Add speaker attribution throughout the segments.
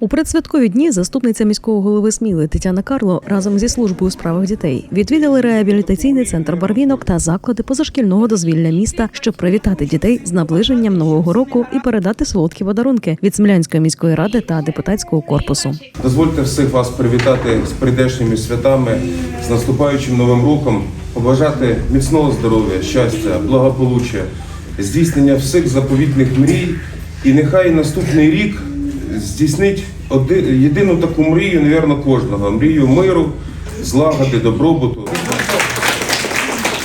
Speaker 1: У предсвяткові дні заступниця міського голови Сміли Тетяна Карло разом зі службою у справах дітей відвідали реабілітаційний центр Барвінок та заклади позашкільного дозвілля міста, щоб привітати дітей з наближенням нового року і передати солодкі подарунки від Смілянської міської ради та депутатського корпусу.
Speaker 2: Дозвольте всіх вас привітати з прийдешніми святами, з наступаючим новим роком, побажати міцного здоров'я, щастя, благополуччя, здійснення всіх заповітних мрій. І нехай наступний рік здійснить один, єдину таку мрію, мабуть, кожного мрію миру, злагоди, добробуту.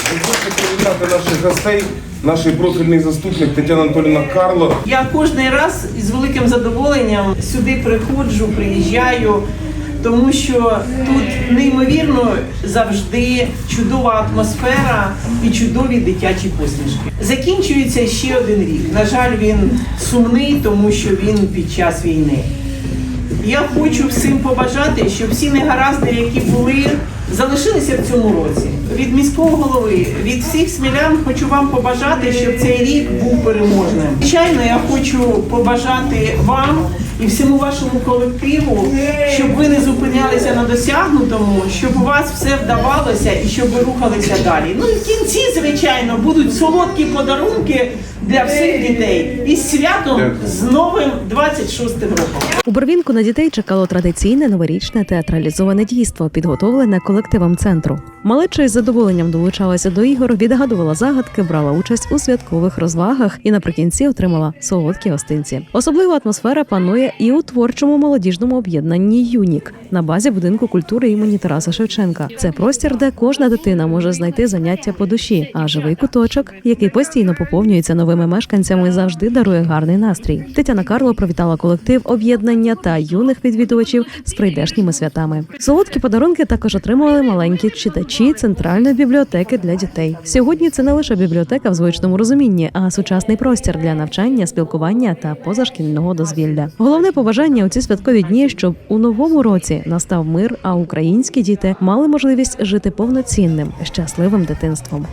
Speaker 2: Хочу привітати наших гостей, наш профільний заступник Тетяна Анатоліна Карло.
Speaker 3: Я кожен раз із великим задоволенням сюди приходжу, приїжджаю, тому що тут неймовірно завжди чудова атмосфера і чудові дитячі посмішки. Закінчується ще один рік. На жаль, він сумний, тому що він під час війни. Я хочу всім побажати, щоб всі негаразди, які були, залишилися в цьому році. Від міського голови, від всіх смілян хочу вам побажати, щоб цей рік був переможним. Звичайно, я хочу побажати вам і всьому вашому колективу, щоб ви не зупинялися на досягнутому, щоб у вас все вдавалося і щоб ви рухалися далі. Ну і в кінці, звичайно, будуть солодкі подарунки для всіх дітей. І з святом з новим 26 роком.
Speaker 1: У Барвінку на дітей чекало традиційне новорічне театралізоване дійство, підготовлене колективом центру. Малеча із задоволенням долучалася до ігор, відгадувала загадки, брала участь у святкових розвагах і наприкінці отримала солодкі гостинці. Особлива атмосфера панує і у творчому молодіжному об'єднанні Юнік на базі будинку культури імені Тараса Шевченка. Це простір, де кожна дитина може знайти заняття по душі, а живий куточок, який постійно поповнюється новими мешканцями, завжди дарує гарний настрій. Тетяна Карло привітала колектив об'єднання та юних відвідувачів з прийдешніми святами. Солодкі подарунки також отримували маленькі читачі центральної бібліотеки для дітей. Сьогодні це не лише бібліотека в звичному розумінні, а сучасний простір для навчання, спілкування та позашкільного дозвілля. Головне побажання у ці святкові дні, щоб у новому році настав мир, а українські діти мали можливість жити повноцінним щасливим дитинством.